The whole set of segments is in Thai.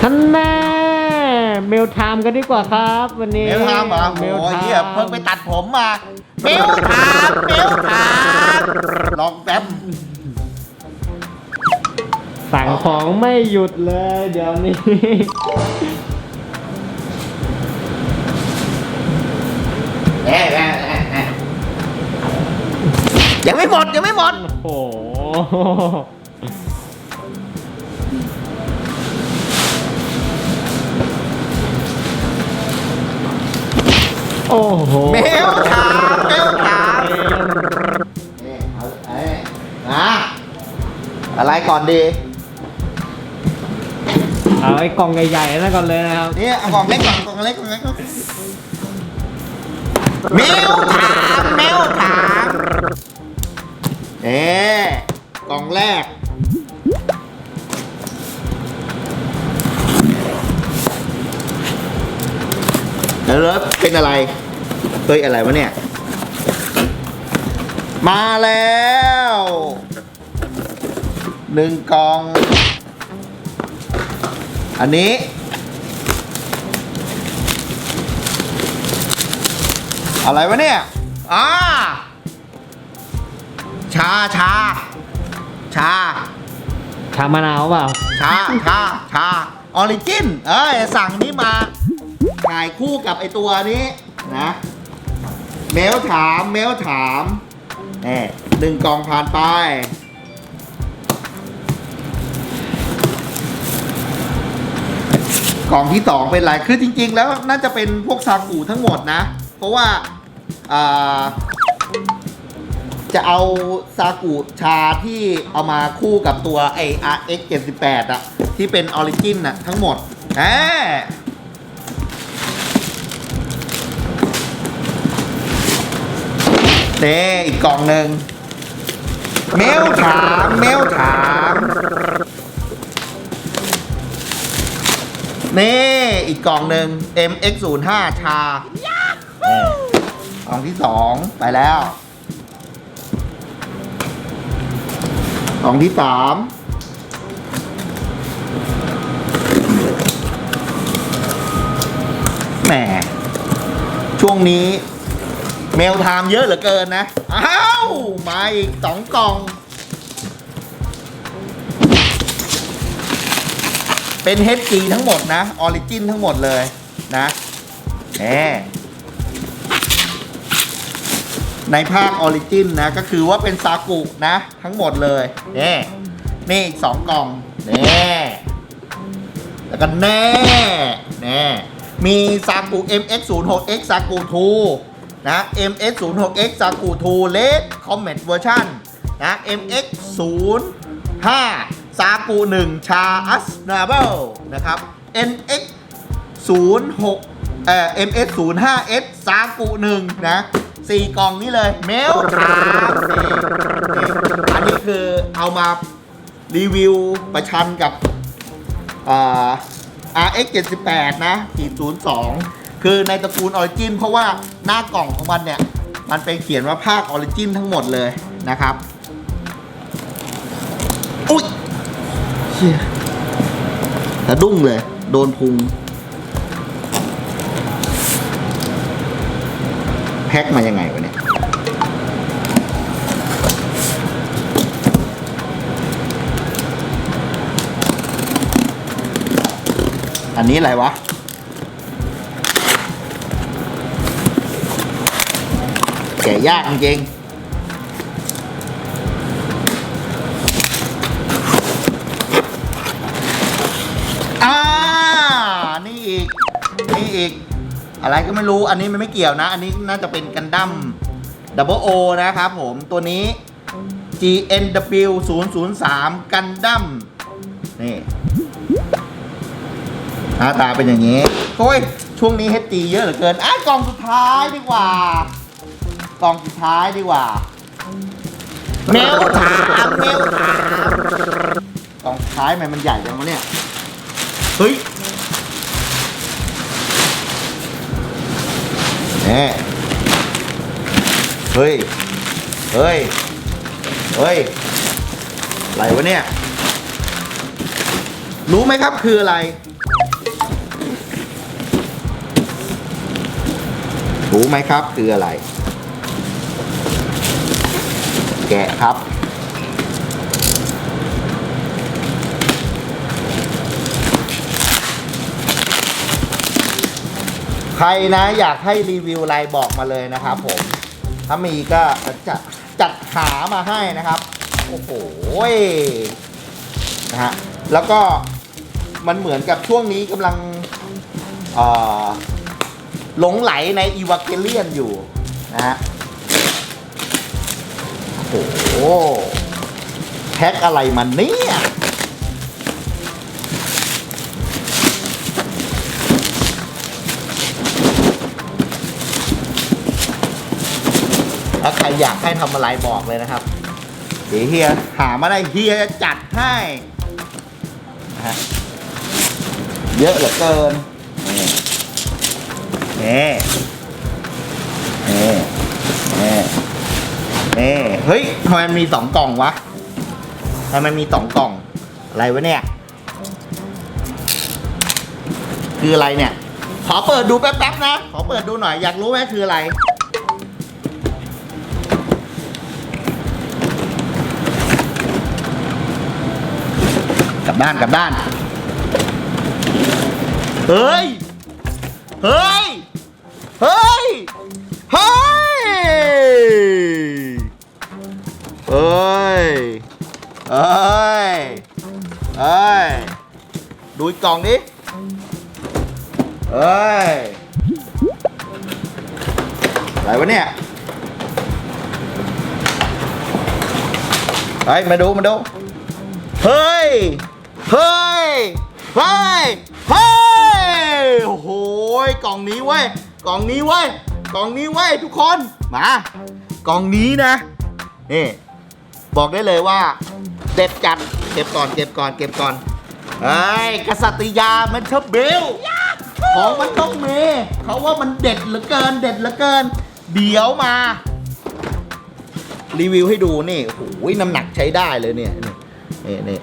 ท่านแน่เมลไทม์กันดีกว่าครับ วันนี้เมลทามเหรอเมลโอ้ไทยม์เหี้ยเพิ่งไปตัดผมมาเมลทามเมลทามลองแป๊บสั่งของไม่หยุดเลย เดี๋ยวนี้ แอะแอะแอะแอะยังไม่หมดยังไม่หมด โอ้โห โอ้โหเมลถามเมลถามนี่เอาไอ้นะอะไรก่อนดี เอาไอ้กล่องใหญ่ๆนั่นก่อนเลยนะครับนี่เอากล่องเล็กก่อนกล่องเล็กกล่องเล็กก่อนเมลถามเมลถามนี่กล่องแรกแล้วรถเป็นอะไร ฮ้ยอะไรวะเนี่ย มาแล้วหนึ่งกล่อง อันนี้ อะไรวะเนี่ยอ่าชาชา ชา ชามะนาวเปล่า ชา ชา ชา ออริจิน เอ้ย สั่งนี้มา ถ่ายคู่กับไอตัวนี้นะ เมลถามเมลถามแน่หนึ่งกล่องผ่านไป กล่องที่สองเป็นอะไรคือจริง ๆ แล้วน่าจะเป็นพวกซากุทั้งหมดนะ เพราะว่าอ่าจะเอาซากุชาที่เอามาคู่กับตัวไอ RX 78อะที่เป็นออริจินอะทั้งหมดแหม เน่อีกกล่องหนึ่งเมลถามเมลถามนี่อีกกล่องหนึ่ง MX05 ชานี่กล่องที่สองไปแล้วกล่องที่สามแหมช่วงนี้ เมลไทม์เยอะเหลือเกินนะ อ้าว มาอีกสองกล่อง เป็น HG ทั้งหมดนะ ออริจินทั้งหมดเลยนะแหมในภาคออริจินนะ ก็คือว่าเป็นซากุนะ ทั้งหมดเลยนี่นี่อีกสองกล่องนี่แล้วก็แน่แน่มีซากุ MX06X ซากุ2 นะ MX06X ซากุ2 Red Comet Version นะ MX05 ซากุ1ชา a s n a b l e นะครับ NX 06เอ่อ MS 0 5 S ซากุ1นะสี่กล่องนี้เลยเมลถามนี่อันนี้คือเอามารีวิวประชันกับอ่า RX 78นะขีด02 คือในตระกูลออริจินเพราะว่า น้ากล่องของมันเนี่ย มันเป็นเขียนว่าภาคออริจินทั้งหมดเลยนะครับ อุ้ยเชี่ยสะดุ้งเลย โดนพุง แพ็คมายังไงวะเนี่ยอันนี้อะไรวะ แกะยากจริงอ่า นี่อีก นี่อีก อะไรก็ไม่รู้ อันนี้มันไม่เกี่ยวนะ อันนี้น่าจะเป็นกันดั้ม Double O นะครับผม ตัวนี้ GNW 003กันดั้ม นี่หน้าตาเป็นอย่างนี้ โอ้ย ช่วงนี้เฮจีเยอะเหลือเกิน อะกล่องสุดท้ายดีกว่า กล่องสุดท้ายดีกว่า เมลถามเมลถามกล่องสุดท้ายทำไมมันใหญ่จังวะเนี่ย เฮ้ยแน่เฮ้ย เฮ้ย เฮ้ย อะไรวะเนี่ย รู้ไหมครับคืออะไร รู้ไหมครับคืออะไร แกะครับ ใครนะอยากให้รีวิวอะไรบอกมาเลยนะครับผม ถ้ามีก็จะจัดหามาให้นะครับ โอ้โหนะฮะแล้วก็มันเหมือนกับช่วงนี้กำลังหลงไหลในอีวาเกเลียนอยู่นะฮะ โอ้โหแพ็คอะไรมันเนี่ยถ้าใครอยากให้ทำอะไรบอกเลยนะครับ เดี๋ยวเฮียหามาได้เฮียจะจัดให้นะฮะเยอะเหลือเกินนี่นี่นี่ นี่เฮ้ยทำไมมันมีสองกล่องวะทำไมมันมีสองกล่อง อะไรวะเนี่ย คืออะไรเนี่ย ขอเปิดดูแป๊บๆนะ ขอเปิดดูหน่อย อยากรู้ไหมคืออะไร กลับด้านกลับด้าน เฮ้ย เฮ้ย เฮ้ย ดูอีกกล่องดิเฮ้ย อะไรวะเนี่ยเฮ้ยมาดูมาดู เฮ้ย เฮ้ย เฮ้ย เฮ้ย โอ้โห กล่องนี้เว้ย กล่องนี้เว้ย กล่องนี้เว้ยทุกคน มา กล่องนี้นะ นี่ บอกได้เลยว่า เด็ดจัด เก็บก่อน เก็บก่อน เก็บก่อน เฮ้ยกษัตริยามันเชอบเบลของมันต้องมีเขาว่ามันเด็ดเหลือเกินเด็ดเหลือเกิน เดี๋ยวมา รีวิวให้ดูนี่โอ้โหน้ำหนักใช้ได้เลยเนี่ยนี่นี่นี่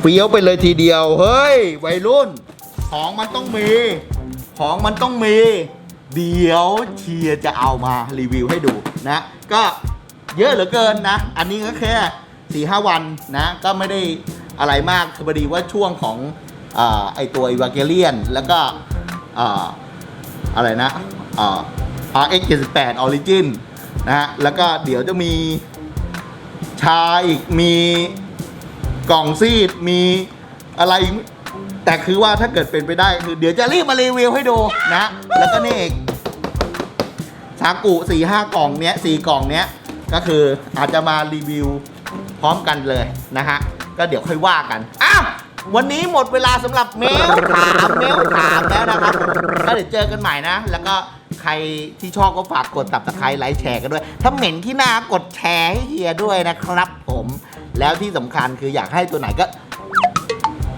เฟี้ยวไปเลยทีเดียว เฮ้ย วัยรุ่น ของมันต้องมี ของมันต้องมี เดี๋ยวเชียร์จะเอามารีวิวให้ดูนะ ก็เยอะเหลือเกินนะ อันนี้ก็แค่สี่ห้าวันนะ ก็ไม่ได้ อะไรมากคือพอดีว่าช่วงของอไอตัวอีวาเกเลียน แล้วก็อ่าอะไรนะอ่า RX 78 Origin นะฮะแล้วก็เดี๋ยวจะมีชาอีกมีกล่องซีดมีอะไรอีกแต่คือว่าถ้าเกิดเป็นไปได้คือเดี๋ยวจะรีบมารีวิวให้ดูนะแล้วก็นี่อีกชากุสี่ห้ากล่องเนี้ยสี่กล่องเนี้ยก็คืออาจจะมารีวิวพร้อมกันเลยนะฮะ ก็เดี๋ยวค่อยว่ากันอ้าววันนี้หมดเวลาสำหรับเมลถามเมลถามแล้วนะครับก็เดี๋ยวเจอกันใหม่นะ แล้วก็ใครที่ชอบก็ฝากกดตับตะไคร้ไลค์แชร์กันด้วย ถ้าเหม็นที่หน้ากดแชร์ให้เฮียด้วยนะครับผม แล้วที่สำคัญคืออยากให้ตัวไหนก็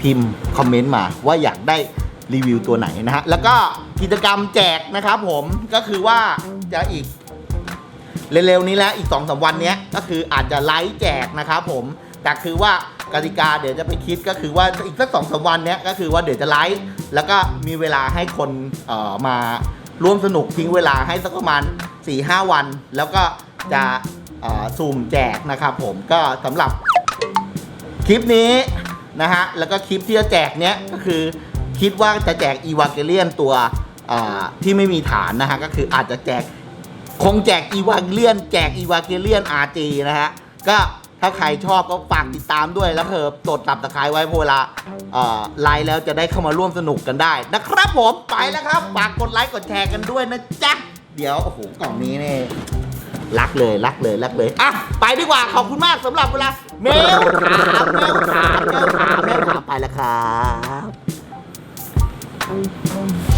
พิมพ์คอมเมนต์มาว่าอยากได้รีวิวตัวไหนนะฮะ แล้วก็กิจกรรมแจกนะครับผมก็คือว่าจะอีก เร็วๆนี้แล้วอีก2อสวันเนี้ยก็คืออาจจะไลฟ์แจกนะครับผมแต่คือว่า กติกาเดี๋ยวจะไปคิดก็คือว่าอีกสักสองสาวันเนี้ยก็คือว่าเดี๋ยวจะไลฟ์แล้วก็มีเวลาให้คนเอ่อมาร่วมสนุกทิ้งเวลาให้สักประมาณ4-5หวัน แล้วก็จะเอ่อซูมแจกนะครับผมก็สำหรับคลิปนี้นะฮะแล้วก็คลิปที่จะแจกเนี้ยก็คือคิดว่าจะแจกอีวาเกเลียนตัวอ่าที่ไม่มีฐานนะฮะก็คืออาจจะแจก คงแจกอีวาเกเลียน แจกอีวาเกเลียน RG นะฮะ ก็ ถ้าใครชอบก็ฝากติดตามด้วยแล้วเพิ่มตดตับตะไคร้ไว้เพราะเวลาเอ่อไลฟ์แล้วจะได้เข้ามาร่วมสนุกกันได้นะครับผมไปแล้วครับฝากกดไลค์กดแชร์กันด้วยนะจ๊ะเดี๋ยวโอ้โหกล่องนี้เนี่ยรักเลยรักเลยรักเลยอะไปดีกว่าขอบคุณมากสำหรับเวลาเมลถาเมลถาเมลถาเมลถาไปแล้วครับ